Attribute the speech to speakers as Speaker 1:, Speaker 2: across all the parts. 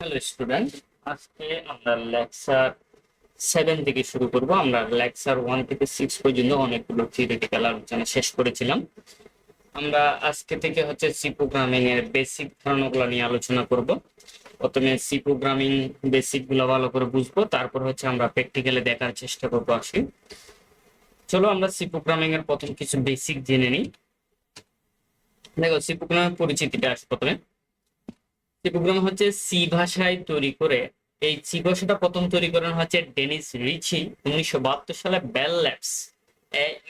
Speaker 1: Hello student আজকে আমরা lecture seven থেকে শুরু করব। আমরা লেকচার ওয়ান থেকে সিক্স পর্যন্ত অনেকগুলো থিওরিটিক্যাল আলোচনা শেষ করেছিলাম। আমরা আজকে থেকে হচ্ছে সি প্রোগ্রামিং এর বেসিক ধারণাগুলো নিয়ে আলোচনা করব। প্রথমে সি প্রোগ্রামিং বেসিকগুলো ভালো করে বুঝব, তারপর হচ্ছে আমরা প্র্যাকটিক্যালি দেখার চেষ্টা করব আসি চলো আমরা সি প্রোগ্রামিং এর প্রথম কিছু বেসিক জেনে নিই। দেখো সি প্রোগ্রামের পরিচিতিটা আসে প্রথমে। সি প্রোগ্রাম হচ্ছে সি ভাষায় তৈরি করে। এই সি ভাষাটা প্রথম তৈরি করেন হচ্ছে ডেনিস রিচি, উনিশশো বাহাত্তর সালে বেল ল্যাবস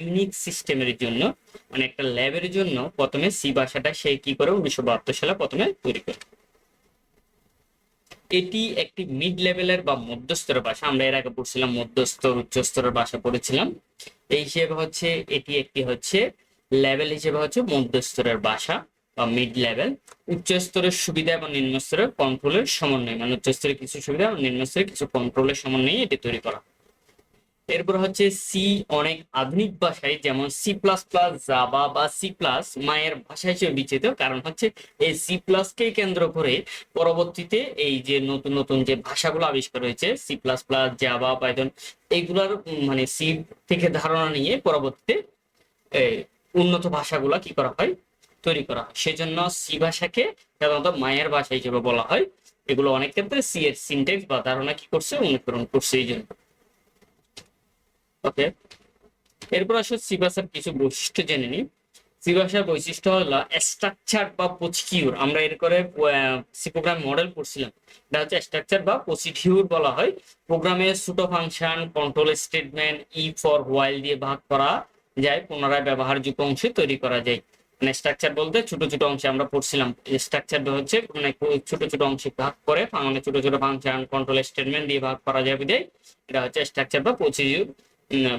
Speaker 1: ইউনিক সিস্টেমের জন্য মানে একটা ল্যাবের জন্য প্রথমে সি ভাষাটা সে কি করে উনিশশো বাহাত্তর সালে প্রথমে তৈরি করে। এটি একটি মিড লেভেলের বা মধ্যস্তরের ভাষা, আমরা এর আগে পড়ছিলাম মধ্যস্তর উচ্চস্তরের ভাষা পড়েছিলাম। এই হিসেবে হচ্ছে, এটি একটি হচ্ছে লেভেল হিসেবে হচ্ছে মধ্যস্তরের ভাষা। বা মিড লেভেল উচ্চ স্তরের সুবিধা এবং নিম্ন স্তরের কন্ট্রোলের সমন্বয় মানে উচ্চ স্তরে কিছু সুবিধা এবং নিম্ন স্তরে কিছু কন্ট্রোলের সমন্বয়ে এটি তৈরি করা। এরপর হচ্ছে সি অনেক আধুনিক ভাষায় যেমন সি প্লাস প্লাস জাবা বা সি প্লাস মায়ের ভাষা হিসেবে বিচিত কারণ হচ্ছে এই সি প্লাসকে কেন্দ্র করে পরবর্তীতে এই যে নতুন নতুন যে ভাষাগুলো আবিষ্কার হয়েছে C plus plus Java Python এইগুলার উম, মানে সি থেকে ধারণা নিয়ে পরবর্তীতে উন্নত ভাষাগুলা কি করা হয়? তৈরি করা হয়। সেজন্য সি ভাষাকে সাধারণত মায়ের ভাষা হিসেবে বলা হয়। এগুলো অনেক ক্ষেত্রে সি এর সিনটেক্স বা ধারণা কি করছে, অনুকরণ করছে এই জন্য। ওকে। এরপর আসলে সি ভাষার কিছু বৈশিষ্ট্য জেনে নিই। সি ভাষার বৈশিষ্ট্য হলো স্ট্রাকচার বা প্রসিডিউর আমরা এর করে সি প্রোগ্রাম মডেল পড়ছিলাম এটা হচ্ছে স্ট্রাকচার বা প্রসিডিউর বলা হয়। প্রোগ্রামে ছোট ফাংশন কন্ট্রোল স্টেটমেন্ট ই ফর হোয়াইল দিয়ে ভাগ করা যায়, পুনরায় ব্যবহারযোগ্য অংশে তৈরি করা যায়। মানে স্ট্রাকচার বলতে ছোট ছোট অংশে আমরা পড়ছিলাম। স্ট্রাকচার হচ্ছে মানে ছোট ছোট অংশে ভাগ করে মানে ছোট ছোট ফাংশন কন্ট্রোল স্টেটমেন্ট দিয়ে ভাগ করা যাবে বিধায় এটা হচ্ছে স্ট্রাকচার বা প্রসিডিউর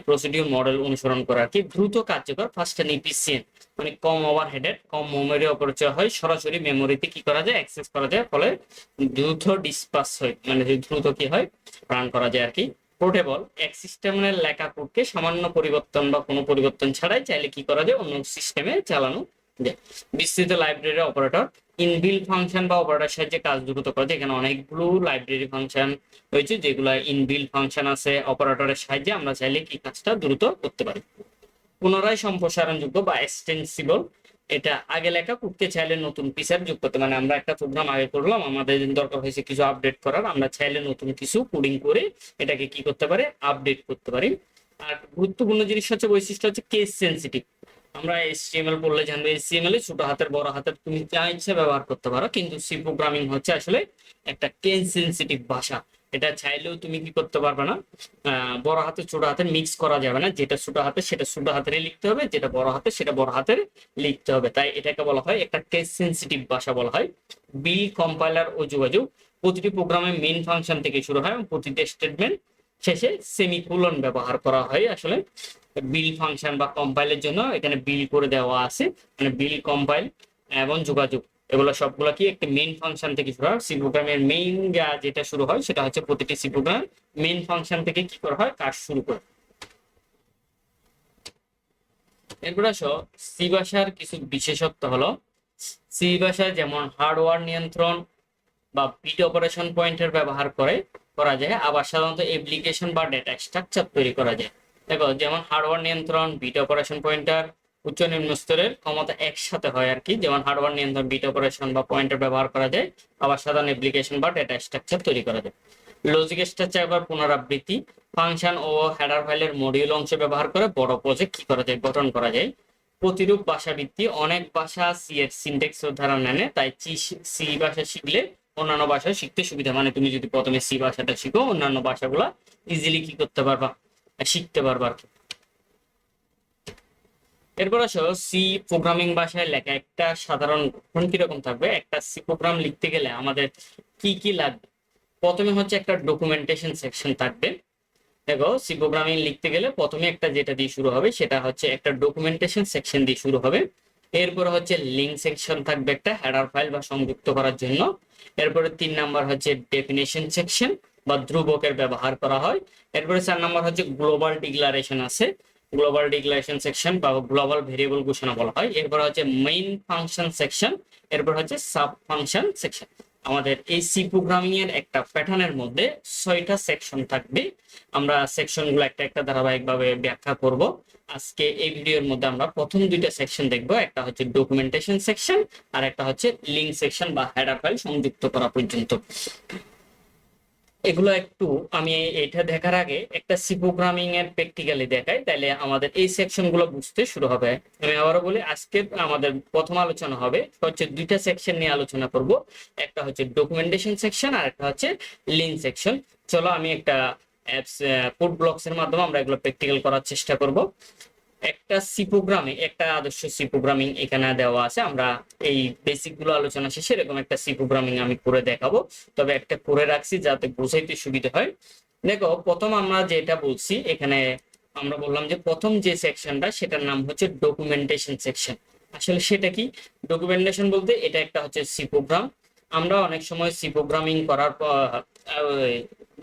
Speaker 1: প্রসিডিউর মডেল অনুসরণ করা। কি দ্রুত কার্যকর ফার্স্ট এন্ড ইফিসিয়েন্ট মানে কম ওভারহেডেড কম মেমোরি অপরিচয় হয়। সরাসরি মেমোরিতে কি করা যায়? অ্যাক্সেস করা যায়। ফলে দ্রুত ডিসপাস হয় মানে দ্রুত কি হয়? রান করা যায় আর কি। পোর্টেবল, এক সিস্টেমের লেখা কোডকে সামান্য পরিবর্তন বা কোনো পরিবর্তন ছাড়াই চাইলে কি করা যায়? অন্য সিস্টেমে চালানো যায়। বিস্তৃত লাইব্রেরি অপারেটর ইনবিল্ড ফাংশন বা অপারেটর সাহায্যে কাজ দ্রুত করা যায়। এখানে অনেকগুলো লাইব্রেরি ফাংশন রয়েছে, যেগুলো ইনবিল্ড ফাংশন আছে অপারেটরের সাহায্যে। আমরা চাইলে কি কাজটা দ্রুত করতে পারি। পুনরায় সম্প্রসারণযোগ্য বা এক্সটেন্সিবল এটা আগে লেখা কোডকে চাইলে নতুন ফিচার যোগ করতে। মানে আমরা একটা প্রোগ্রাম আগে করলাম, আমাদের দরকার হয়েছে কিছু আপডেট করার, আমরা চাইলে নতুন কিছু কোডিং করে এটাকে কি করতে পারে? আপডেট করতে পারি। আর গুরুত্বপূর্ণ জিনিস হচ্ছে বৈশিষ্ট্য হচ্ছে কেস সেন্সিটিভ আমরা এসটিএমএল পড়লে জানব এসটিএমএল এ ছোট হাতের, বড় হাতের তুমি যা ইচ্ছে ব্যবহার করতে পারো, কিন্তু সি প্রোগ্রামিং হচ্ছে আসলে একটা কেস সেন্সিটিভ ভাষা। এটা চাইলেও তুমি কি করতে পারবে না? বড় হাতে, ছোট হাতে মিক্স করা যাবে না। যেটা ছোট হাতে, সেটা ছোট হাতের লিখতে হবে। যেটা বড় হাতে, সেটা বড় হাতের লিখতে হবে। তাই এটাকে বলা হয় একটা কেস সেন্সিটিভ ভাষা বলা হয়। বিল কম্পাইলার ও যোগাযোগ। প্রতিটি প্রোগ্রামের মেন ফাংশন থেকে শুরু হয় এবং প্রতিটি স্টেটমেন্ট শেষে সেমিকোলন ব্যবহার করা হয় আসলে। বিল ফাংশন বা কম্পাইলের জন্য এখানে বিল করে দেওয়া আছে। মানে বিল কম্পাইল এবং যোগাযোগ। এগুলো সবগুলো কি একটি মেইন ফাংশন থেকে শুরু হয়? সি প্রোগ্রামের মেইন যেটা শুরু হয়, সেটা হচ্ছে প্রতিটি সি প্রোগ্রাম মেইন ফাংশন থেকে কি করা হয়? কাজ শুরু করে। এরপর আসো সি ভাষার কিছু বিশেষত্ব হলো সি ভাষায় যেমন হার্ডওয়্যার নিয়ন্ত্রণ বা বিট অপারেশন পয়েন্টের ব্যবহার করে, করা যায়। আবার সাধারণত অ্যাপ্লিকেশন বা ডেটা স্ট্রাকচার তৈরি করা যায়। দেখো, যেমন হার্ডওয়্যার নিয়ন্ত্রণ বিট অপারেশন পয়েন্টার উচ্চ নিম্ন স্তরের ক্ষমতা একসাথে হয় আর কি। যেমন হার্ডওয়্যার নিয়ন্ত্রণ বিট অপারেশন বা পয়েন্টার ব্যবহার করা যায়, আবার সাধারণ অ্যাপ্লিকেশন বা ডেটা স্ট্রাকচার তৈরি করা যায়। লজিক স্ট্রাকচার বা পুনরাবৃত্তি ফাংশন ও হেডার ফাইলের মডিউল অংশ ব্যবহার করে বড় প্রজেক্ট কি করা যায়, গঠন করা যায়। প্রতিরূপ ভাষা ভিত্তি, অনেক ভাষা সি এর সিনটেক্স উদাহরণ নেনে তাই সি ভাষা শিখলে অন্যান্য ভাষা শিখতে সুবিধা। মানে তুমি যদি প্রথমে সি ভাষাটা শিখো, অন্যান্য ভাষাগুলা ইজিলি কি করতে পারবা, শিখতে পারবা আর কি। এরপর আসো সি প্রোগ্রামিং ভাষায় লেখা। একটা সাধারণ গঠন কীরকম থাকবে? একটা সি প্রোগ্রাম লিখতে গেলে আমাদের কি কি লাগবে? প্রথমে হচ্ছে একটা ডকুমেন্টেশন সেকশন থাকবে। দেখো সি প্রোগ্রামিং লিখতে গেলে প্রথমে একটা যেটা দিয়ে শুরু হবে, সেটা হচ্ছে একটা ডকুমেন্টেশন সেকশন দিয়ে শুরু হবে। এরপর হচ্ছে লিঙ্ক সেকশন থাকবে একটা হেডার ফাইল বা সংযুক্ত করার জন্য। এরপরে তিন নাম্বার হচ্ছে ডেফিনেশন সেকশন বা ধ্রুবকের ব্যবহার করা হয়। এরপরে চার নাম্বার হচ্ছে গ্লোবাল ডিক্লারেশন আছে। গ্লোবাল ডিক্লারেশন সেকশন বা গ্লোবাল ভেরিয়েবল ঘোষণা বলা হয়। এরপর হচ্ছে মেইন ফাংশন সেকশন এরপর হচ্ছে সাব ফাংশন সেকশন আমাদের এই সি প্রোগ্রামিং এর একটা প্যাটার্নের মধ্যে ছয়টা সেকশন থাকবে। আমরা সেকশনগুলো একটা একটা ধারাবাহিকভাবে ব্যাখ্যা করব। আজকে এই ভিডিওর মধ্যে আমরা প্রথম দুইটা সেকশন দেখব। একটা হচ্ছে ডকুমেন্টেশন সেকশন আর একটা হচ্ছে লিঙ্ক সেকশন বা হেডার ফাইল সংযুক্ত করা পর্যন্ত। এগুলো একটু আমি এটা দেখার আগে একটা সি প্রোগ্রামিং এর প্র্যাকটিক্যালি দেখাই তাহলে আমাদের এই সেকশনগুলো বুঝতে শুরু হবে। আমি আবারও বলি আজকে আমাদের প্রথম আলোচনা হবে হচ্ছে দুইটা সেকশন নিয়ে আলোচনা করব। একটা হচ্ছে ডকুমেন্টেশন সেকশন আর একটা হচ্ছে লিঙ্ক সেকশন চলো আমি একটা অ্যাপস কোড ব্লকস এর মাধ্যমে আমরা এগুলো প্র্যাকটিক্যাল করার চেষ্টা করব। একটা সি প্রোগ্রামে একটা আদর্শ সি প্রোগ্রামিং এখানে দেওয়া আছে। আমরা এই বেসিকগুলো আলোচনা শেষে এরকম একটা সি প্রোগ্রামিং আমি করে দেখাবো। তবে একটা করে রাখছি যাতে বোঝাইতে সুবিধা হয়। দেখো, প্রথম আমরা যেটা বলছি, এখানে আমরা বললাম যে প্রথম যে সেকশনটা সেটার নাম হচ্ছে ডকুমেন্টেশন সেকশন আসলে সেটা কি? ডকুমেন্টেশন বলতে এটা একটা হচ্ছে সি প্রোগ্রাম আমরা অনেক সময় সি প্রোগ্রামিং করার পর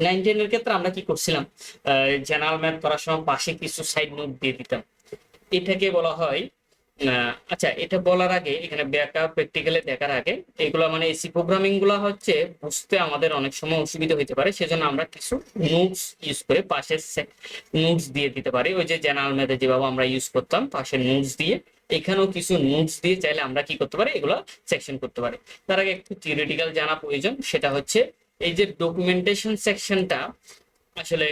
Speaker 1: নাইন টেনের ক্ষেত্রে আমরা কি করছিলাম? জেনারেল ম্যাথ করার সময় পাশে কিছু সাইড নোট দিয়ে দিতাম। এটাকে বলা হয় আচ্ছা এটা বলার আগে, এখানে ব্যাকা প্র্যাকটিক্যালে দেখার আগে, এগুলো মানে এসি প্রোগ্রামিংগুলো হচ্ছে বুঝতে আমাদের অনেক সময় অসুবিধা হতে পারে, সেজন্য আমরা কিছু নোটস ইউজ করে পাশের নোটস দিয়ে দিতে পারি। ওই যে জেনারেল ম্যাথে যেভাবে আমরা ইউজ করতাম, পাশের নোটস দিয়ে, এখানেও কিছু নোটস দিয়ে চাইলে আমরা কি করতে পারি, এগুলো সেকশন করতে পারি। তার আগে একটু থিওরিটিক্যাল জানা প্রয়োজন, সেটা হচ্ছে এই যে ডকুমেন্টেশন সেকশনটা আসলে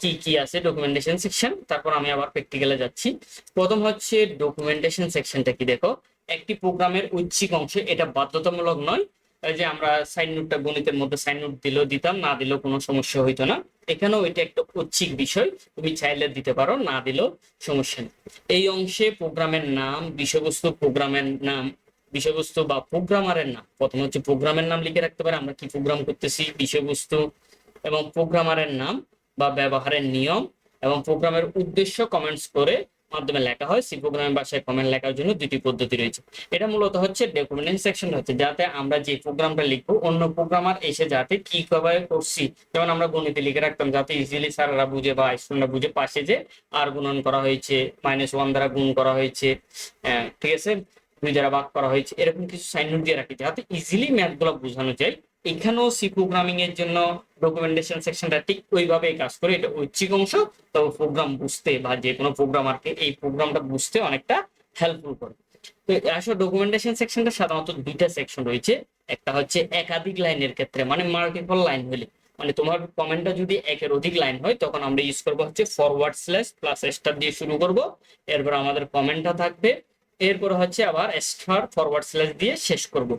Speaker 1: কি কি আছে ডকুমেন্টেশন সেকশন তারপর আমি আবার প্র্যাকটিক্যালে যাচ্ছি। প্রথম হচ্ছে ডকুমেন্টেশন সেকশনটা কি দেখো? একটি প্রোগ্রামের ঐচ্ছিক অংশে, এটা বাধ্যতামূলক নয়। যে আমরা সাইন নোটটা গণিতের মধ্যে সাইন নোট দিলেও দিতাম, না দিলেও কোনো সমস্যা হইতো না। এখানেও এটা একটা ঐচ্ছিক বিষয়, তুমি চাইলে দিতে পারো, না দিলেও সমস্যা নেই। এই অংশে প্রোগ্রামের নাম, বিষয়বস্তু, প্রোগ্রামের নাম, বিষয়বস্তু বা প্রোগ্রামারের নাম। প্রথম হচ্ছে প্রোগ্রামের নাম লিখে রাখতে পারে, আমরা কি প্রোগ্রাম করতেছি, বিষয়বস্তু এবং প্রোগ্রামারের নাম। বা ব্যবহারের নিয়ম এবং প্রোগ্রামের উদ্দেশ্য কমেন্টস করে মাধ্যমে লেখা হয়। সি প্রোগ্রামের ভাষায় কমেন্ট লেখার জন্য দুটি পদ্ধতি রয়েছে। এটা মূলত হচ্ছে ডকুমেন্ট সেকশন হচ্ছে যাতে আমরা যে প্রোগ্রামটা লিখব, অন্য প্রোগ্রামার এসে যাতে কি কীভাবে করছি। যেমন আমরা গণিতে লিখে রাখতাম যাতে ইজিলি স্যাররা বুঝে বা স্টুডেন্টরা বুঝে পাশে যে আর গুণন করা হয়েছে মাইনাস ওয়ান দ্বারা গুণ করা হয়েছে ঠিক আছে? দুই দ্বারা ভাগ করা হয়েছে, এরকম কিছু সাইন দিয়ে রাখি যাতে ইজিলি ম্যাথগুলো বোঝানো যায়। এখানেও সি প্রোগ্রামিং এর জন্য ডকুমেন্টেশন সেকশনটা ঠিক ওইভাবেই কাজ করে। এটা ঐচ্ছিক অংশ, তো প্রোগ্রাম বুঝতে বা যে কোনো প্রোগ্রামারকে এই প্রোগ্রামটা বুঝতে অনেকটা হেল্পফুল করে। তো আসলে ডকুমেন্টেশন সেকশনটা সাধারণত দুইটা সেকশন রয়েছে। একটা হচ্ছে একাধিক লাইনের ক্ষেত্রে মানে মাল্টিপল লাইন হলে। মানে তোমার কমেন্টটা যদি একের অধিক লাইন হয়, তখন আমরা ইউজ করব হচ্ছে ফরওয়ার্ড স্ল্যাশ প্লাস স্টার দিয়ে শুরু করব। এরপর আমাদের কমেন্টটা থাকবে। এরপর হচ্ছে আবার স্টার ফরওয়ার্ড স্ল্যাশ দিয়ে শেষ করব।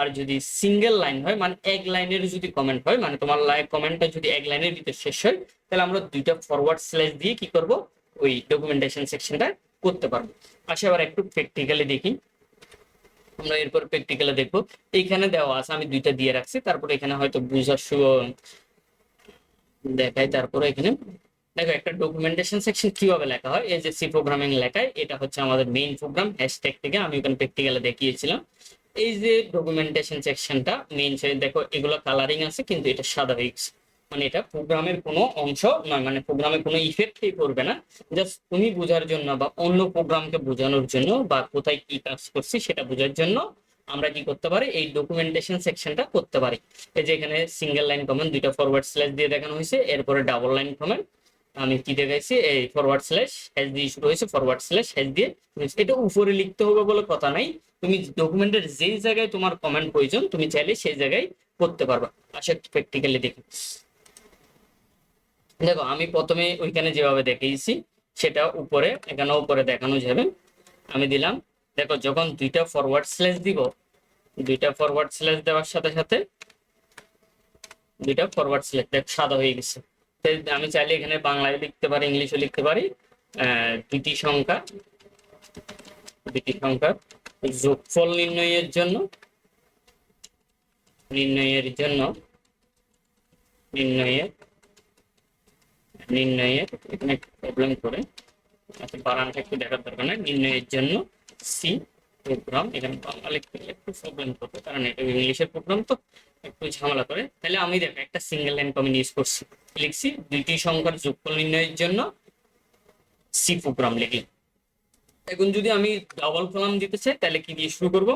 Speaker 1: আর যদি সিঙ্গেল লাইন হয় মানে এক লাইনের যদি কমেন্ট হয় মানে তোমার কমেন্টটা যদি এক লাইনের ভিতরে শেষ হয়, তাহলে আমরা দুইটা ফরওয়ার্ড স্ল্যাশ দিয়ে কি করব? ওই ডকুমেন্টেশন সেকশনটা করতে পারব। আসে আবার একটু প্র্যাকটিক্যালি দেখি। আমরা এরপর প্র্যাকটিক্যালে দেখব। এইখানে দেওয়া আছে, আমি দুইটা দিয়ে রাখছি। তারপরে এখানে হয়তো বুঝার দেখাই, তারপরে এখানে। দেখো, একটা ডকুমেন্টেশন সেকশন কীভাবে লেখা হয়? এই যে সি প্রোগ্রামিং লেখায়, এটা হচ্ছে আমাদের মেইন প্রোগ্রাম হ্যাশট্যাগ থেকে আমি ওখানে প্র্যাকটিক্যালে দেখিয়েছিলাম। এই যে ডকুমেন্টেশন সেকশনটা মেইন দেখো এগুলো কালারিং আছে, কিন্তু এটা সাদা গেছে মানে এটা প্রোগ্রামের কোনো অংশ নয় মানে প্রোগ্রামে কোনো ইফেক্টই করবে না। জাস্ট তুমি বোঝার জন্য বা অন্য প্রোগ্রামকে বোঝানোর জন্য বা কোথায় কি কাজ করছি সেটা বোঝার জন্য আমরা কি করতে পারি, এই ডকুমেন্টেশন সেকশনটা করতে পারি। এই যে এখানে সিঙ্গেল লাইন কমেন্ট দুইটা ফরওয়ার্ড স্ল্যাশ দিয়ে দেখানো হয়েছে, এরপরে ডাবল লাইন কমেন্ট আমি কি দেখাইছি, এই ফরওয়ার্ড স্ল্যাশ হ্যাশ দিয়ে শুরু হয়েছে ফরওয়ার্ড স্ল্যাশ হ্যাশ দিয়ে। এটা উপরে লিখতে হবে বলে কথা নাই। তুমি ডকুমেন্টের যেই জায়গায় তোমার কমেন্ট প্রয়োজন, তুমি চাইলে সেই জায়গায় করতে পারবা। আশা প্র্যাকটিক্যালি দেখি। দেখো, আমি প্রথমে ওইখানে যেভাবে দেখিয়েছি, সেটা উপরে এখানে উপরে দেখানো যাবে। আমি দিলাম, দেখো, যখন দুইটা ফরওয়ার্ড স্ল্যাশ দিব, দুইটা ফরওয়ার্ড স্ল্যাশ দেওয়ার সাথে সাথে দুইটা ফরওয়ার্ড স্ল্যাশ দেখ, সাদা হয়ে গেছে। আমি চাইলে এখানে বাংলায় লিখতে পারি ইংলিশে লিখতে পারি। দুইটি সংখ্যা দুইটি সংখ্যা। যোগফল নির্ণয়ের জন্য নির্ণয়ের জন্য নির্ণয়ের নির্ণয়ের এখানে প্রবলেম করে আচ্ছা বানানটা একটু দেখার দরকার নেই, নির্ণয়ের জন্য সি প্রোগ্রাম এখানে বাংলা লিখতে একটু প্রবলেম করবে, কারণ এটা ইংলিশের প্রোগ্রাম তো, একটু ঝামেলা করে। তাহলে আমি দেখো, একটা সিঙ্গেল লাইন কমেন্ট ইউজ করছি, লিখছি, দুইটি সংখ্যার যোগফল নির্ণয়ের জন্য সি প্রোগ্রাম লিখি এখন যদি আমি ডাবল কলাম দিতে চাই, তাহলে কি দিয়ে শুরু করব?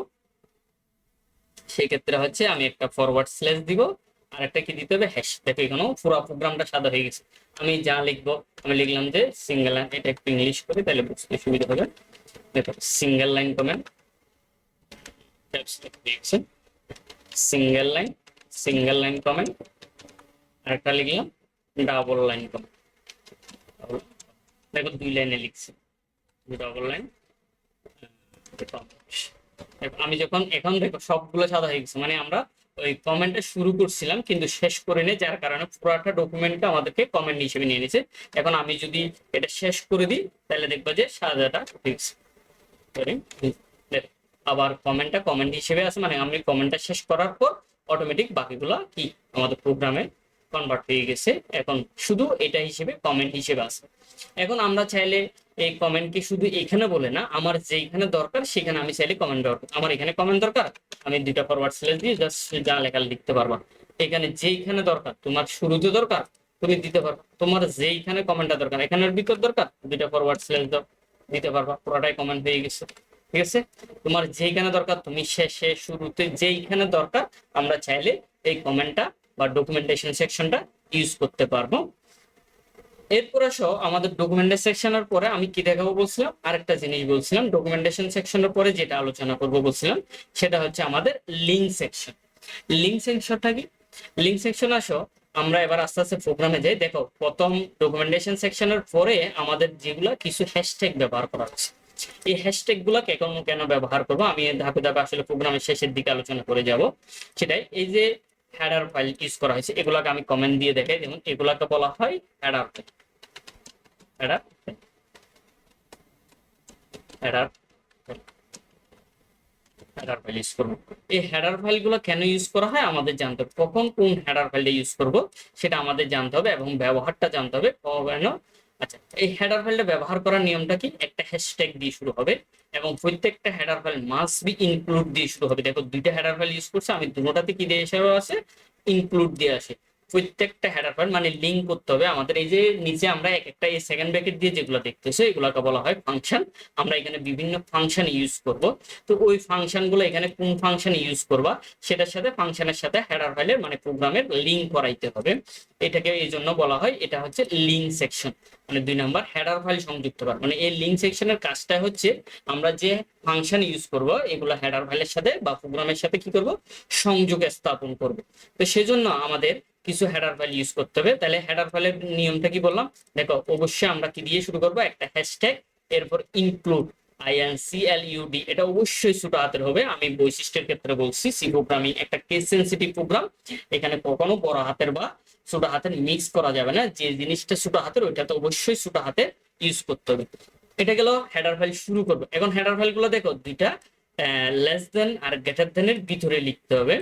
Speaker 1: সেই ক্ষেত্রে হচ্ছে আমি একটা ফরওয়ার্ড স্ল্যাশ দিব, আর একটা কি দিতে হবে? হ্যাশ দেখো এখানেও পুরো প্রোগ্রামটা সাদা হয়ে গেছে। আমি যা লিখব, আমি লিখলাম যে সিঙ্গেল লাইন এটা একটু ইংলিশ করি, তাহলে বুঝতে সুবিধা হবে। দেখো single line comment single line single line comment আর একটা লিখলাম ডাবল লাইন কমেন্ট দেখো, দুই লাইনে লিখছি। আমি যখন, এখন দেখো সবগুলো সাদা হয়ে গেছে মানে আমরা ওই কমেন্টটা শুরু করছিলাম, কিন্তু শেষ করে নেই যার কারণে পুরোটা ডকুমেন্টটা আমাদেরকে কমেন্ট হিসেবে নিয়ে নিয়েছে। এখন আমি যদি এটা শেষ করে দিই, তাহলে দেখব যে সাদাটা ঠিক আছে আবার কমেন্টটা কমেন্ট হিসেবে আছে মানে আমি কমেন্টটা শেষ করার পর অটোমেটিক বাকিগুলো কি, আমাদের প্রোগ্রামে কনভার্ট হয়ে গেছে। এখন শুধু এটা হিসেবে কমেন্ট হিসেবে আছে। এখন আমরা চাইলে এই কমেন্টকে শুধু এখানে বলে না, আমার যেখানে দরকার সেখানে আমি চাইলে কমেন্ট দরকার আমার এখানে কমেন্ট দরকার, আমি দুইটা ফরওয়ার্ড স্ল্যাশ দিয়ে জাস্ট যা লেখা লিখতে পারবা। এখানে যেইখানে দরকার, তোমার শুরুতে দরকার, তুমি দিতে পারবা। তোমার যেইখানে কমেন্টটা দরকার এখানের ভিতর দরকার? দুইটা ফরওয়ার্ড স্ল্যাশ দাও, দিতে পারবা, পুরোটাই কমেন্ট হয়ে গেছে। ঠিক আছে? তোমার যেইখানে দরকার, তুমি শেষে, শুরুতে যেইখানে দরকার, আমরা চাইলে এই কমেন্টটা বা ডকুমেন্টেশন সেকশনটা ইউজ করতে পারব। এরপর আসো আমাদের ডকুমেন্টেশন সেকশনের পরে আমি কি দেখাবো বলছিলাম? আরেকটা জিনিস বলছিলাম ডকুমেন্টেশন সেকশনের পরে যেটা আলোচনা করব বলছিলাম, সেটা হচ্ছে আমাদের লিঙ্ক সেকশন লিঙ্ক সেকশনটা কি? লিঙ্ক সেকশন আসো, আমরা এবার আস্তে আস্তে প্রোগ্রামে যাই। দেখো, প্রথম ডকুমেন্টেশন সেকশনের পরে আমাদের যেগুলো কিছু হ্যাশট্যাগ ব্যবহার করা হচ্ছে। এই হ্যাশট্যাগগুলা কেন কেন ব্যবহার করব? আমি ধাপে ধাপে আসলে প্রোগ্রামের শেষের দিকে আলোচনা করে যাব। সেটাই, এই যে হেডার ফাইল ইউজ করা হয়েছে, এগুলাকে আমি কমেন্ট দিয়ে দেখাই যেমন এগুলাকে বলা হয় header file header header header file use করব। এই হেডার ফাইলগুলো কেন ইউজ করা হয় আমাদের জানতে হবে। কখন কোন হেডার ফাইলটা ইউজ করব, সেটা আমাদের জানতে হবে এবং ব্যবহারটা জানতে হবে। কেন আচ্ছা এই হেডার ফাইলটা ব্যবহার করার নিয়মটা কি? একটা হ্যাশট্যাগ দিয়ে শুরু হবে এবং প্রত্যেকটা header file must be include দিয়ে শুরু হবে। দেখো, দুইটা হেডার ফাইল ইউজ করছে, আমি দুটোতে কি দিয়ে এসেও আছে ইনক্লুড দিয়ে আসে। প্রত্যেকটা হেডার ফাইল মানে লিঙ্ক করতে হবে। আমাদের এই যে নিচে আমরা এক একটা এই সেকেন্ড ব্র্যাকেট দিয়ে যেগুলো দেখতেছি, এগুলোকে বলা হয় ফাংশন আমরা এখানে বিভিন্ন ফাংশন ইউজ করব। তো ওই ফাংশনগুলো এখানে কোন ফাংশন ইউজ করবা, সেটার সাথে ফাংশনের সাথে হেডার ফাইলের মানে প্রোগ্রামের লিঙ্ক করাইতে হবে। এটাকে এই জন্য বলা হয়, এটা হচ্ছে লিঙ্ক সেকশন মানে দুই নাম্বার হেডার ফাইল সংযুক্ত করা মানে এই লিঙ্ক সেকশনের কাজটা হচ্ছে, আমরা যে ফাংশন ইউজ করব, এগুলো হেডার ফাইলের সাথে বা প্রোগ্রামের সাথে কি করব? সংযোগ স্থাপন করব। তো সেজন্য আমাদের কিছু হেডার ফাইল ইউজ করতে হবে। তাহলে হেডার ফাইলের নিয়মটা কি বললাম? দেখো, অবশ্যই আমরা কি দিয়ে শুরু করব? একটা হ্যাশট্যাগ এরপর ইনক্লুড আইএনসিএলইউডি এটা অবশ্যই ছোট হাতের হবে। আমি বৈশিষ্ট্যের ক্ষেত্রে বলছি সি প্রোগ্রামিং একটা কেস সেন্সিটিভ প্রোগ্রাম এখানে কখনো বড় হাতের বা ছোট হাতের মিক্স করা যাবে না। যে জিনিসটা ছোট হাতের, ওইটা তো অবশ্যই ছোট হাতের ইউজ করতে হবে। এটা গেল হেডার ফাইল শুরু করব। এখন হেডার ফাইলগুলো দেখো, দুইটা লেস দেন আর গ্রেটার দেনের ভিতরে লিখতে হবে।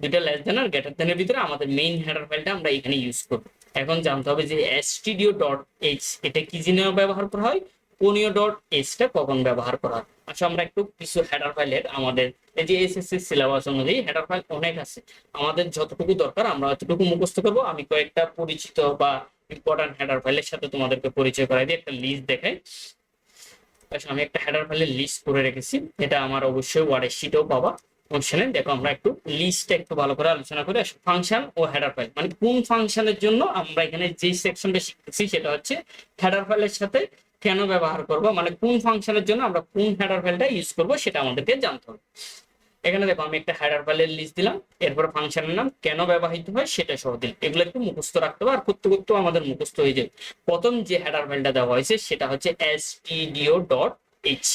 Speaker 1: দুইটা লেস দেন আর গ্রেটার দেনের ভিতরে আমাদের মেইন হেডার ফাইলটা আমরা এখানে ইউজ করব। এখন জানতে হবে যে এসটিডিও ডট এইচ এটা কি জন্য ব্যবহার করা হয়? কোনিও ডট এইচটা কখন ব্যবহার করা হয়? আচ্ছা আমরা একটু কিছু হেডার ফাইলের আমাদের এই যে এসএসসি সিলেবাস অনুযায়ী হেডার ফাইল অনেক আছে। আমাদের যতটুকু দরকার আমরা অতটুকু মুখস্থ করব। আমি কয়েকটা পরিচিত বা ইম্পর্টেন্ট হেডার ফাইলের সাথে তোমাদেরকে পরিচয় করাই দিই একটা লিস্ট দেখাই। আচ্ছা আমি একটা হেডার ফাইলের লিস্ট করে রেখেছি। এটা আমার অবশ্যই ওয়ার্ডের শিটেও পাবা। অপশনে দেখো, আমরা একটু লিস্টটা একটু ভালো করে আলোচনা করি ফাংশন ও হেডার ফাইল মানে কোন ফাংশনের জন্য আমরা এখানে যে সেকশনটা শিখতেছি সেটা হচ্ছে হেডার ফাইলের সাথে কেন ব্যবহার করব? মানে কোন ফাংশনের জন্য আমরা কোন হেডার ফাইলটা ইউজ করব সেটা আমাদেরকে জানতে হবে। এখানে দেখো, আমি একটা হেডার ফাইলের লিস্ট দিলাম। এরপর ফাংশনের নাম কেন ব্যবহৃত হয় সেটা সহ দিলাম। এগুলো একটু মুখস্থ রাখতে হবে। আর করতে করতেও আমাদের মুখস্থ হয়ে যায়। প্রথম যে হেডার ফাইলটা দেওয়া হয়েছে সেটা হচ্ছে এসটিডিও ডট এইচ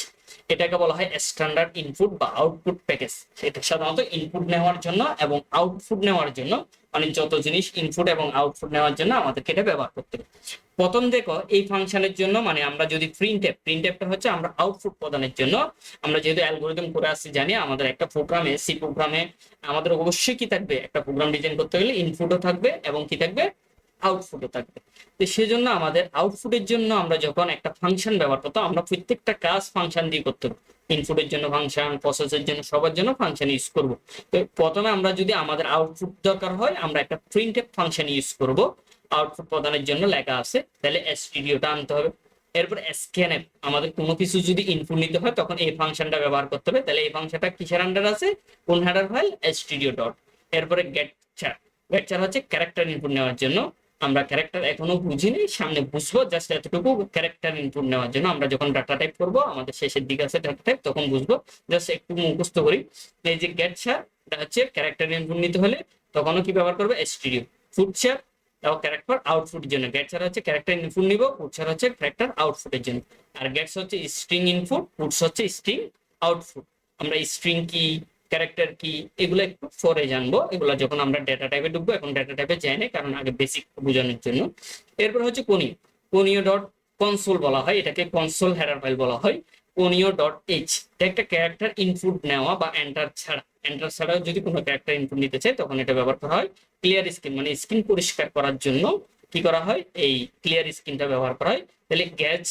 Speaker 1: এটাকে বলা হয় স্ট্যান্ডার্ড ইনপুট বা আউটপুট প্যাকেজ এটা সাধারণত ইনপুট নেওয়ার জন্য এবং আউটপুট নেওয়ার জন্য মানে যত জিনিস ইনপুট এবং আউটপুট নেওয়ার জন্য আমাদেরকে এটা ব্যবহার করতে হবে। প্রথম দেখো, এই ফাংশনের জন্য মানে আমরা যদি প্রিন্ট অ্যাপ প্রিন্ট অ্যাপটা হচ্ছে আমরা আউটপুট প্রদানের জন্য। আমরা যেহেতু অ্যালগোরিদম করে আসছি, জানি আমাদের একটা প্রোগ্রামে সি প্রোগ্রামে আমাদের অবশ্যই কি থাকবে? একটা প্রোগ্রাম ডিজাইন করতে গেলে ইনপুটও থাকবে এবং কি থাকবে? আউটপুটও থাকবে। তো সেজন্য আমাদের আউটপুটের জন্য আমরা যখন একটা ফাংশন ব্যবহার করতো আমরা প্রত্যেকটা কাজ ফাংশন দিয়ে করতে ইনপুটের জন্য ফাংশন প্রসেসের জন্য, সবার জন্য ফাংশন ইউজ করব। তো প্রথমে আমরা যদি আমাদের আউটপুট দরকার হয়, আমরা একটা প্রিন্ট ফাংশন ইউজ করব। আউটপুট প্রদানের জন্য লেখা আছে, তাহলে এসটিডিওটা আনতে হবে। এরপর স্ক্যানএফ আমাদের কোনো কিছু যদি ইনপুট নিতে হয়, তখন এই ফাংশনটা ব্যবহার করতে হবে। তাহলে এই ফাংশনটা কিসের আন্ডার আছে? কোন হেডার ফাইল স্টুডিও ডট এরপরে গেট চার গেট চার হচ্ছে ক্যারেক্টার ইনপুট নেওয়ার জন্য। আমরা ক্যারেক্টার এখনও বুঝিনি, সামনে বুঝব জাস্ট এতটুকু ক্যারেক্টার ইনপুট নেওয়ার জন্য আমরা যখন ডাটা টাইপ করব, আমাদের শেষের দিকে আছে ডাটা টাইপ তখন বুঝব। জাস্ট একটু মুখস্থ করি। এই যে গেট এটা হচ্ছে ক্যারেক্টার ইনপুট নিতে হলে তখনও কি ব্যবহার করবে? স্টুডিও ফুড চার তাও ক্যারেক্টার আউটপুটের জন্য। গেট ছাড়া হচ্ছে ক্যারেক্টার ইনপুট নিব পুট ছাড়া হচ্ছে ক্যারেক্টার আউটপুটের জন্য। আর গেটস হচ্ছে স্ট্রিং ইনপুট পুটস হচ্ছে স্ট্রিং আউটপুট আমরা স্ট্রিং কি ক্যারেক্টার কি, এগুলো একটু পরে জানব। এগুলো যখন আমরা ডেটা টাইপে ঢুকবো, এখন ডেটা টাইপে যাই না, কারণ আগে বেসিক বোঝানোর জন্য। এরপর হচ্ছে কোনিও কোনিও ডট কনসোল বলা হয়, এটাকে কনসোল হেডার ফাইল বলা হয়। কোনিও ডট এইচ এটা একটা ক্যারেক্টার ইনপুট নেওয়া বা এন্টার ছাড়া। এন্টার ছাড়াও যদি কোনো ক্যারেক্টার ইনপুট নিতে চাই তখন এটা ব্যবহার করা হয় ক্লিয়ার স্ক্রিন মানে স্ক্রিন পরিষ্কার করার জন্য। কি করা হয়? এই ক্লিয়ার স্ক্রিনটা ব্যবহার করা হয়। তাহলে গ্যাচ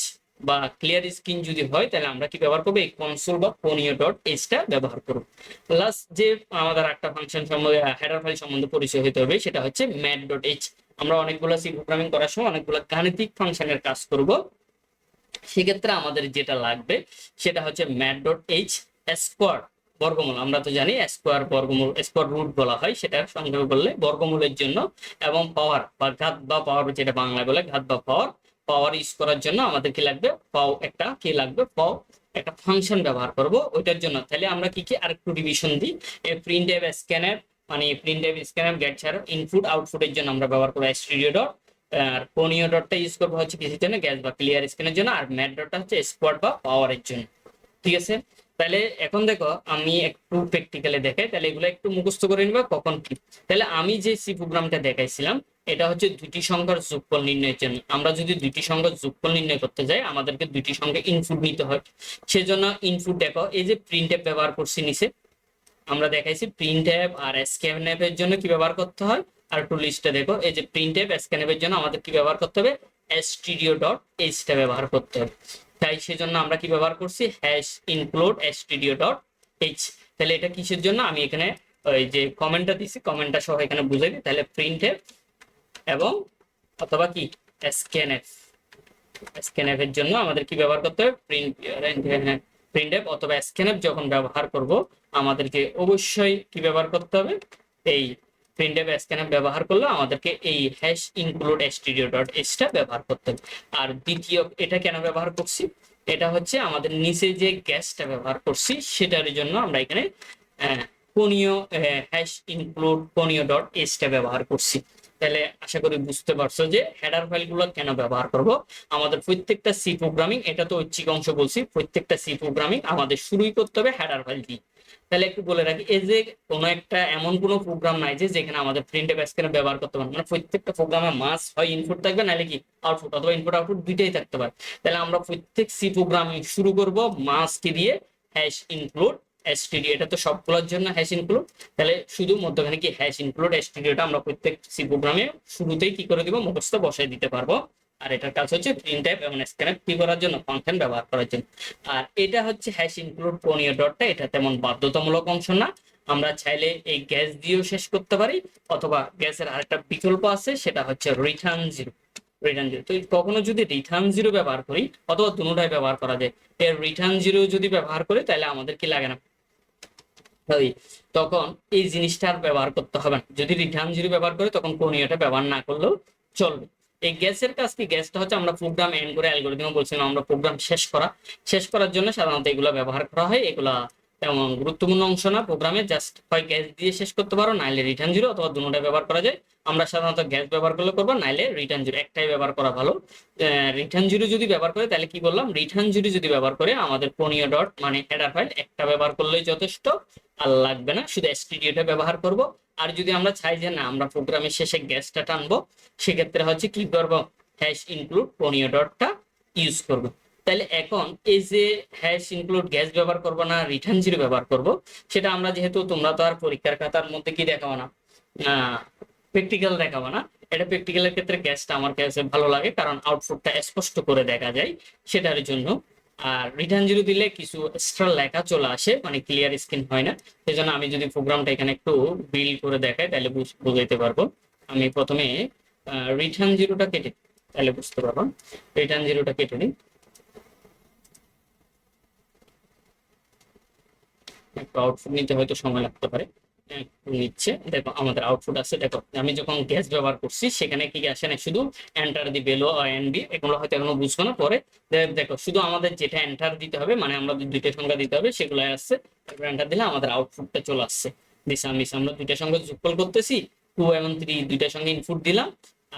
Speaker 1: বা ক্লিয়ার স্ক্রিন যদি হয়, তাহলে আমরা কি ব্যবহার করব? এই কনসোল বা কোনিও ডট এইচটা ব্যবহার করব। প্লাস যে আমাদের একটা ফাংশন সম্বন্ধে হেডার ফাইল সম্বন্ধে পরিচয় হতে হবে, সেটা হচ্ছে ম্যাট ডট এইচ আমরা অনেকগুলো সি প্রোগ্রামিং করার সময় অনেকগুলো গাণিতিক ফাংশনের কাজ করব। সেক্ষেত্রে আমাদের যেটা লাগবে, সেটা হচ্ছে ম্যাট ডট এইচ স্কোয়ার বর্গমূল। আমরা তো জানি স্কোয়ার বর্গমূল স্কোয়ার রুট বলা হয় সেটার সংক্ষেপে বললে বর্গমূলের জন্য এবং পাওয়ার বা ঘাত বা পাওয়ার যেটা বাংলায় বলে ঘাত বা পাওয়ার পাওয়ার ইউজ করার জন্য আমাদের কি লাগবে পাও একটা, কি লাগবে? পাও একটা ফাংশন ব্যবহার করব। ওইটার জন্য তাহলে আমরা কি কি আরেকটু ডিভিশন দিই? এই প্রিন্ট এভ স্ক্যানার মানে প্রিন্ট এভ স্ক্যানার গেট ছাড়া ইনপুট আউটপুটের জন্য আমরা ব্যবহার করব স্টুডিও ডট আর কোনিও ডটটা ইউজ করব হচ্ছে কিসের জন্য? গ্যাস বা ক্লিয়ার স্ক্যানের জন্য, আর ম্যাট ডটটা হচ্ছে স্পট বা পাওয়ারের জন্য। ঠিক আছে? তাহলে এখন দেখো, আমি একটু প্র্যাকটিক্যালে দেখাই, তাহলে এগুলো একটু মুখস্থ করে নিবা, কখন কি? তাহলে আমি যে সি প্রোগ্রামটা দেখাইছিলাম এটা হচ্ছে দুটি সংখ্যার যোগফল নির্ণয়ের জন্য। আমরা যদি দুটি সংখ্যার যোগফল নির্ণয় করতে যাই, আমাদেরকে দুটি সংখ্যা ইনপুট নিতে হয়। সেজন্য ইনপুট দেখো, এই যে প্রিন্ট অ্যাপ ব্যবহার করছি নিচে, আমরা দেখাইছি প্রিন্ট অ্যাপ আর স্ক্যান অ্যাপের জন্য কি ব্যবহার করতে হয়? আর টু লিস্টে দেখো, এই যে প্রিন্ট অ্যাপ স্ক্যান অ্যাপের জন্য আমাদের কি ব্যবহার করতে হবে? স্টুডিও ডট এইচটা ব্যবহার করতে হবে। তাই সেজন্য আমরা কি ব্যবহার করছি? Hash include stdio dot H তাহলে এটা কিসের জন্য? আমি এখানে ওই যে কমেন্টটা দিছি কমেন্টটা সহ এখানে বুঝাই দিই। তাহলে প্রিন্ট অ্যাপ এবং অথবা কি? স্ক্যানএফ স্ক্যানএফ এর জন্য আমাদের কি ব্যবহার করতে হবে? প্রিন্ট প্রিন্ট অ্যাপ অথবা স্ক্যানএফ যখন ব্যবহার করব, আমাদেরকে অবশ্যই কি ব্যবহার করতে হবে? এই প্রিন্ট অ্যাপ স্ক্যানএফ ব্যবহার করলে আমাদেরকে এই হ্যাশ ইনক্লুড স্টুডিও ডট এসটা ব্যবহার করতে হবে। আর দ্বিতীয়, এটা কেন ব্যবহার করছি? এটা হচ্ছে আমাদের নিচে যে গ্যাসটা ব্যবহার করছি, সেটার জন্য আমরা এখানে conio hash include conio dot এসটা ব্যবহার করছি। তাহলে আশা করি বুঝতে পারছ যে হেডার ফাইলগুলো কেন ব্যবহার করব? আমাদের প্রত্যেকটা সি প্রোগ্রামিং এটা তো ঐচ্ছিক অংশ বলছি, প্রত্যেকটা সি প্রোগ্রামিং আমাদের শুরুই করতে হবে হেডার ফাইল দিয়ে। তাহলে একটু বলে রাখি, এই যে কোনো একটা এমন কোনো প্রোগ্রাম নাই যে যেখানে আমাদের প্রিন্ট স্ক্যানে ব্যবহার করতে পারব মানে প্রত্যেকটা প্রোগ্রামে মাস হয় ইনপুট থাকবে, নাহলে কি? আউটপুট অথবা ইনপুট আউটপুট দুইটাই থাকতে পারে। তাহলে আমরা প্রত্যেক সি প্রোগ্রামিং শুরু করব মাসকে দিয়ে হ্যাশ ইনক্লুড এসটিডি এটা তো সবগুলোর জন্য হ্যাশ ইনক্লুড তাহলে শুধু মধ্যখানে কি হ্যাশ ইনক্লুড এসটিডিটা আমরা প্রত্যেক সি প্রোগ্রামে শুরুতেই কি করে দিব? মুখস্থ বসাই দিতে পারব। আর এটার কাজ হচ্ছে প্রিন্ট টাইপ এবং স্ক্যান কি করার জন্য? ফাংশন ব্যবহার করার জন্য। আর এটা হচ্ছে হ্যাশ ইনক্লুড কোনিও ডটটা এটা তেমন বাধ্যতামূলক অংশ না। আমরা চাইলে এই গ্যাস দিয়েও শেষ করতে পারি, অথবা গ্যাসের আরেকটা বিকল্প আছে, সেটা হচ্ছে রিটার্ন জিরো রিটার্ন জিরো তো কখনো যদি রিটার্ন জিরো ব্যবহার করি, অথবা দুটাই ব্যবহার করা যায়, এর রিটার্ন জিরো যদি ব্যবহার করি, তাহলে আমাদের কি লাগে না? তখন এই জিনিসটা আর ব্যবহার করতে হবে না। যদি রিটার্ন জিরো ব্যবহার করে, তখন কোনিওটা ব্যবহার না করলেও চলবে। এই গ্যাসের কাজ কি? গ্যাসটা হচ্ছে আমরা প্রোগ্রাম এন্ড করে অ্যালগোরিদম বলছিলাম, আমরা প্রোগ্রাম শেষ করা। শেষ করার জন্য সাধারণত এগুলো ব্যবহার করা হয়। এগুলা তেমন গুরুত্বপূর্ণ অংশ না প্রোগ্রামে জাস্ট হয় গ্যাস দিয়ে শেষ করতে পারো, নাইলে রিটার্ন জিরো অথবা দুটোটা ব্যবহার করা যায়। আমরা সাধারণত গ্যাস ব্যবহার করলে করব, নাইলে রিটার্ন জিরো একটাই ব্যবহার করা ভালো। রিটার্ন জিরো যদি ব্যবহার করে, তাহলে কি বললাম? রিটার্ন জিরো যদি ব্যবহার করে, আমাদের কোনিও ডট মানে হেডার ফাইল একটা ব্যবহার করলেই যথেষ্ট। আর লাগবে না, শুধু এসটিডিওটা ব্যবহার করব। আর যদি আমরা চাই যে না, আমরা প্রোগ্রামের শেষে গ্যাসটা টানবো, সেক্ষেত্রে হচ্ছে কি করব? হ্যাশ ইনক্লুড কোনিও ডটটা ইউজ করব। তাহলে এখন এই যে হ্যাশ ইনক্লুড গ্যাস ব্যবহার করব না রিটার্ন জিরো ব্যবহার করব, সেটা আমরা যেহেতু তোমরা তো আর পরীক্ষার খাতার মধ্যে কি দেখাবো না প্র্যাকটিক্যাল দেখাবো না, এটা প্র্যাকটিক্যালের ক্ষেত্রে গ্যাসটা আমার কাছে ভালো লাগে, কারণ আউটপুটটা স্পষ্ট করে দেখা যায়, সেটার জন্য আর রিটার্ন জিরো দিলে কিছু এক্সট্রা লেখা চলে আসে মানে ক্লিয়ার স্ক্রিন হয় না। সেই জন্য আমি যদি প্রোগ্রামটা এখানে একটু বিল করে দেখাই, তাহলে বুঝাইতে পারব। আমি প্রথমে রিটার্ন জিরোটা কেটে তাহলে বুঝতে পারব। রিটার্ন জিরোটা কেটে নিই। আউটপুট নিতে হয়তো সময় লাগতে পারে। নিচ্ছে। দেখো, আমাদের আউটপুট আছে। দেখো, আমি যখন গ্যাস ব্যবহার করছি, সেখানে কি আসে না? শুধু enter the below N B এগুলো হয়তো এখনও বুঝব না পরে। দেখো শুধু আমাদের যেটা এন্টার দিতে হবে মানে আমাদের দুইটা সংখ্যা দিতে হবে সেগুলো আসছে। তারপর এন্টার দিলে আমাদের আউটপুটটা চলে আসছে। দিশা মিস আমরা দুইটা সংখ্যা যোগফল করতেছি। টু এবং থ্রি দুইটার সঙ্গে ইনপুট দিলাম।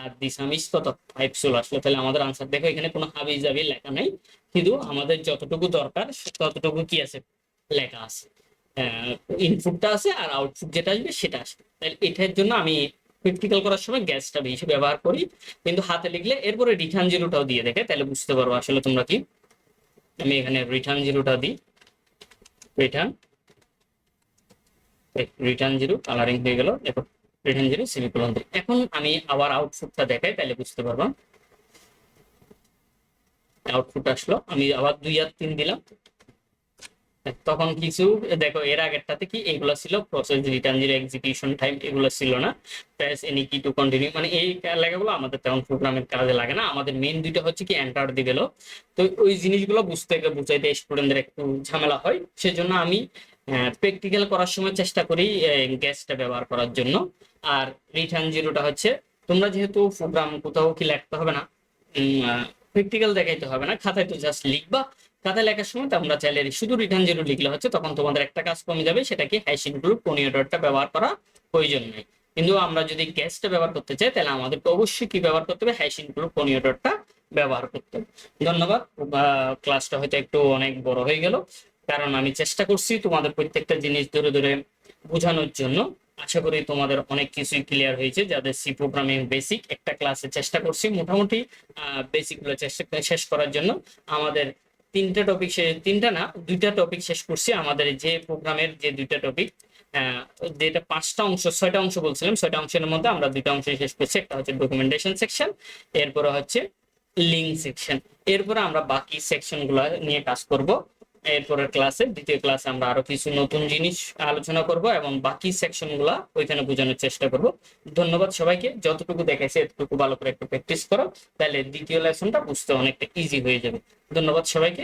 Speaker 1: আর দিশা মিস কত? ফাইভ চলে আসলো তাহলে আমাদের আনসার দেখো, এখানে কোনো হাবি জাবি লেখা নাই। কিন্তু আমাদের যতটুকু দরকার, ততটুকু কি আছে? লেখা আছে। ইনপুটটা আছে আর আউটপুট যেটা আসবে সেটা আসবে তাহলে এটার জন্য আমি প্র্যাকটিক্যাল করার সময় গ্যাসটা বেশি ব্যবহার করি। কিন্তু হাতে লিখলে এরপরে রিটার্ন জিরোটাও দিয়ে দেখে, তাহলে বুঝতে পারব আসলে তোমরা কি। আমি এখানে রিটার্ন জিরোটা দিই। রিটার্ন রিটার্ন জিরো কালারিং হয়ে গেল এরপর রিটার্ন জিরো সেমিকোলন দিই। এখন আমি আবার আউটপুটটা দেখাই, তাহলে বুঝতে পারব। আউটপুট আসলো, আমি আবার দুই আর তিন দিলাম। তখন কিছু, দেখো, এর আগেরটাতে কি, এগুলো ছিল process return zero execution time এগুলো ছিল না। Press any key to continue মানে এই লেখাগুলো আমাদের তেমন প্রোগ্রামের কাজে লাগে না। আমাদের মেইন দুইটা হচ্ছে কি এন্টার দিবেল তো ওই জিনিসগুলো বুঝতে বুঝাইতে স্টুডেন্টদের একটু ঝামেলা হয়। সেজন্য আমি প্র্যাকটিক্যাল করার সময় চেষ্টা করি গ্যাসটা ব্যবহার করার জন্য। আর রিটার্ন জিরোটা হচ্ছে, তোমরা যেহেতু প্রোগ্রাম কোথাও কি লিখতে হবে না প্র্যাকটিক্যাল দেখাইতে হবে না, খাতায় তো জাস্ট লিখবা। খাতায় লেখার সময় তোমরা চাইলে শুধু রিটার্ন জিরো লিখলে হচ্ছে, তখন তোমাদের একটা কাজ কমে যাবে সেটা কি হ্যাশ ইনক্লুড পনিয়ডরটা ব্যবহার করা প্রয়োজন নেই। কিন্তু আমরা যদি গ্যাসটা ব্যবহার করতে চাই, তাহলে আমাদেরকে অবশ্যই কি ব্যবহার করতে হবে? হ্যাশ ইনক্লুড পনিয়ডরটা ব্যবহার করতে হবে। ধন্যবাদ। ক্লাসটা হয়তো একটু অনেক বড় হয়ে গেল। কারণ আমি চেষ্টা করছি তোমাদের প্রত্যেকটা জিনিস ধরে ধরে বোঝানোর জন্য। আশা করি তোমাদের অনেক কিছুই ক্লিয়ার হয়েছে। যাদের সি প্রোগ্রামিং বেসিক একটা ক্লাসে চেষ্টা করছি মোটামুটি বেসিকগুলো চেষ্টা শেষ করার জন্য। আমাদের তিনটা টপিক শেষ তিনটা না, দুইটা টপিক শেষ করছি আমাদের যে প্রোগ্রামের যে দুইটা টপিক যেটা পাঁচটা অংশ, ছয়টা অংশ বলছিলাম, ছয়টা অংশের মধ্যে আমরা দুইটা অংশ শেষ করছি। একটা হচ্ছে ডকুমেন্টেশন সেকশন এরপরে হচ্ছে লিঙ্ক সেকশন এরপরে আমরা বাকি সেকশনগুলো নিয়ে কাজ করব। এরপরের ক্লাসে দ্বিতীয় ক্লাসে আমরা আরও কিছু নতুন জিনিস আলোচনা করব এবং বাকি সেকশনগুলা ওইখানে বোঝানোর চেষ্টা করব। ধন্যবাদ সবাইকে। যতটুকু দেখাইছে, এতটুকু ভালো করে একটু প্র্যাকটিস করো, তাহলে দ্বিতীয় লেসনটা বুঝতে অনেকটা ইজি হয়ে যাবে। ধন্যবাদ সবাইকে।